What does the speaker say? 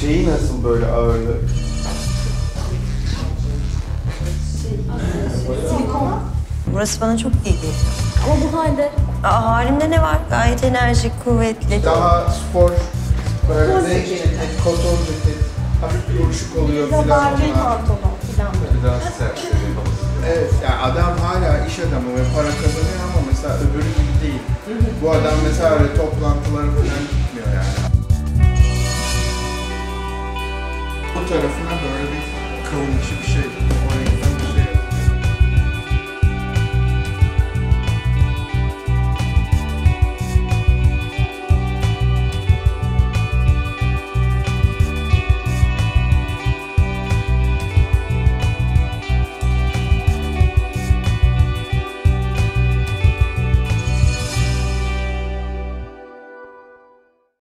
Şeyi nasıl böyle ağırlığı? Burası bana çok iyi geliyor. Ama bu halde Aa, halimde ne var? Gayet enerjik, kuvvetli. Daha spor, böyle renk ceket, koton ceket, hafif bir buruşuk oluyor filan. falan. pantolon falan. Biraz sert. Evet, yani adam hala iş adamı ve para kazanıyor ama mesela öbürü gibi değil. Bu adam mesela öyle toplantılara falan tarafına böyle bir kavun içi bir şey.